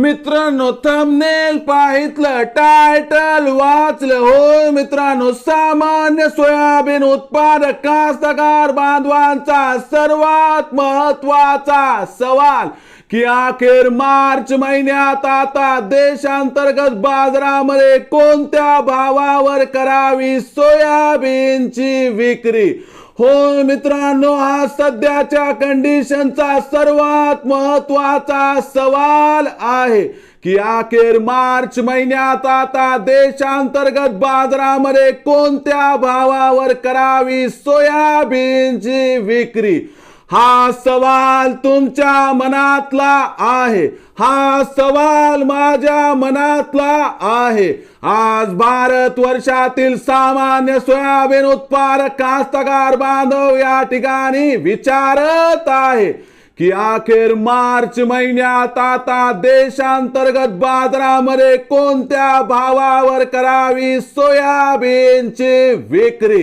मित्रांनो thumbnail पाहितलं title वाचलं. हो मित्रांनो सामान्य सोयाबीन उत्पादक कास्तकार बांधवांचा सर्वात महत्त्वाचा सवाल की अखेर मार्च महिन्यात आता देशांतर्गत बाजारामध्ये कोणत्या भावावर करावी सोयाबीनची विक्री? हो मित्रांनो हा सध्याच्या कंडिशनचा सर्वात महत्त्वाचा सवाल आहे की अखेर मार्च महिन्यात आता देशांतर्गत बाजारामध्ये कोणत्या भावावर करावी सोयाबीनची विक्री? हा सवाल तुमच्या मनातला आहे. हा सवाल माझ्या मनातला आहे. आज भारत वर्षातील सामान्य सोयाबीन उत्पादक कास्तकार बांधव या ठिकाणी विचारत आहे की अखेर मार्च महिन्यात आता देशांतर्गत बाजारामध्ये कोणत्या भावावर करावी सोयाबीनची विक्री?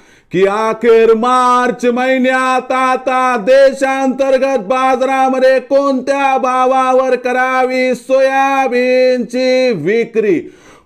की अखेर मार्च महिन्यात आता देशांतर्गत बाजारामध्ये कोणत्या भावावर करावी सोयाबीनची विक्री?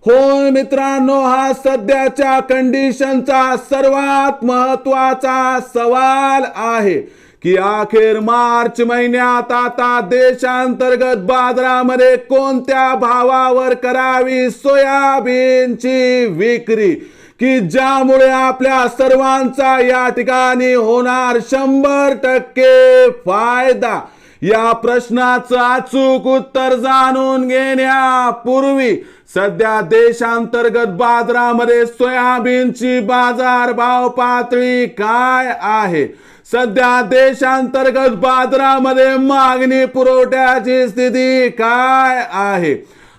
हो मित्रांनो हा सध्याच्या कंडिशनचा सर्वात महत्त्वाचा सवाल आहे की अखेर मार्च महिन्यात आता देशांतर्गत बाजारामध्ये कोणत्या भावावर करावी सोयाबीनची विक्री? की ज्यामुळे आपल्या सर्वांचा या ठिकाणी होणार शंभर टक्के फायदा. या प्रश्नाचं अचूक उत्तर जाणून घेण्यापूर्वी सध्या देशांतर्गत बाजारामध्ये सोयाबीनची बाजार भाव पातळी काय आहे? सध्या देशांतर्गत बाजारामध्ये मागणी पुरवठ्याची स्थिती काय आहे?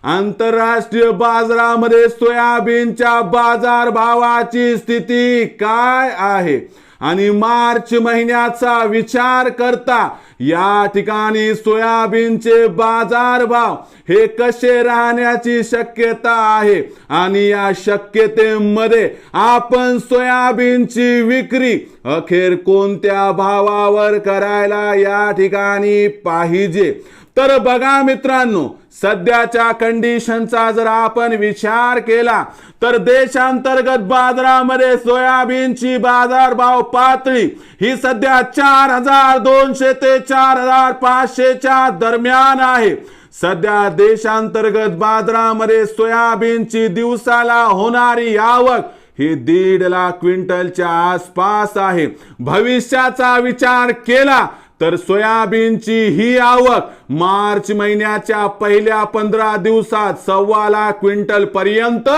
आंतरराष्ट्रीय बाजारामध्ये सोयाबीनच्या बाजार भावाची स्थिती काय आहे? आणि मार्च महिन्याचा विचार करता या ठिकाणी सोयाबीनचे बाजार भाव हे कसे राहण्याची शक्यता आहे? आणि या शक्यतेमध्ये आपण सोयाबीनची विक्री अखेर कोणत्या भावावर करायला या ठिकाणी पाहिजे? तर बघा मित्रांनो सध्याच्या कंडिशनचा जर आपण विचार केला तर देशांतर्गत बाजारामध्ये सोयाबीनची बाजारभाव पातळी ही सध्या चार हजार दोनशे ते चार हजार पाचशेच्या दरम्यान आहे. सध्या देशांतर्गत बाजारामध्ये सोयाबीनची दिवसाला होणारी आवक ही दीड लाख क्विंटलच्या आसपास आहे. भविष्याचा विचार केला तर सोयाबीनची ही आवक मार्च महिन्याच्या पहिल्या पंधरा दिवसात सव्वा लाख क्विंटल पर्यंत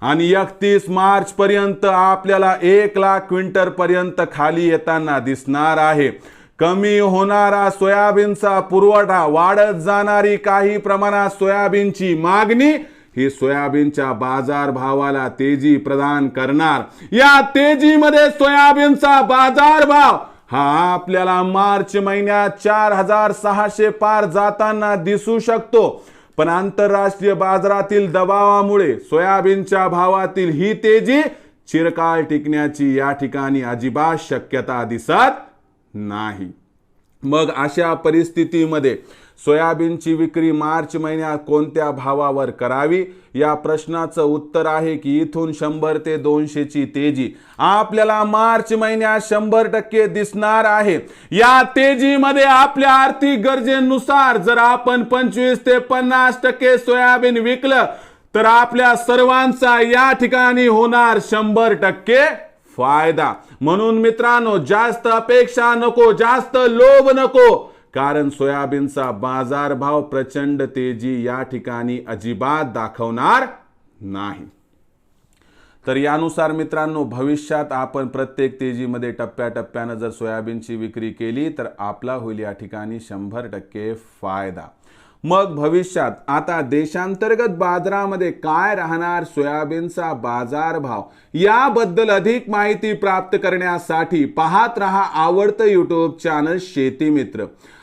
आणि एकतीस मार्च पर्यंत आपल्याला एक लाख क्विंटल पर्यंत खाली येताना दिसणार आहे. कमी होणारा सोयाबीनचा पुरवठा वाढत जाणारी काही प्रमाणात सोयाबीनची मागणी ही सोयाबीनच्या बाजार भावाला तेजी प्रदान करणार. या तेजीमध्ये सोयाबीनचा बाजार भाव हा आपल्याला मार्च महिन्यात चार हजार सहाशे पार जाताना दिसू शकतो. पण आंतरराष्ट्रीय बाजारातील दबावामुळे सोयाबीनच्या भावातील ही तेजी चिरकाळ टिकण्याची या ठिकाणी अजिबात शक्यता दिसत नाही. मग अशा परिस्थितीमध्ये सोयाबीनची विक्री मार्च महिन्यात कोणत्या भावावर करावी? या प्रश्नाचं उत्तर आहे की इथून शंभर ते दोनशेची तेजी. आपल्याला मार्च महिन्यात शंभर टक्के दिसणार आहे. या तेजीमध्ये आपल्या आर्थिक गरजेनुसार जर आपण पंचवीस ते पन्नास टक्के सोयाबीन विकलं तर आपल्या सर्वांचा या ठिकाणी होणार शंभर टक्के फायदा. म्हणून मित्रांनो जास्त अपेक्षा नको जास्त लोभ नको. कारण सोयाबीनचा बाजारभाव प्रचंड तेजी या ठिकाणी अजिबात दाखवणार नाही. तर यानुसार मित्रांनो भविष्यात आपण प्रत्येक तेजीमध्ये टप्प्याटप्प्यानं जर सोयाबीनची विक्री केली तर आपला होईल या ठिकाणी शंभर टक्के फायदा. मग भविष्यात आता देशांतर्गत बाजारामध्ये काय राहणार सोयाबीनचा बाजारभाव? याबद्दल अधिक माहिती प्राप्त करण्यासाठी पाहत रहा आवडतं यूट्यूब चॅनल शेती मित्र.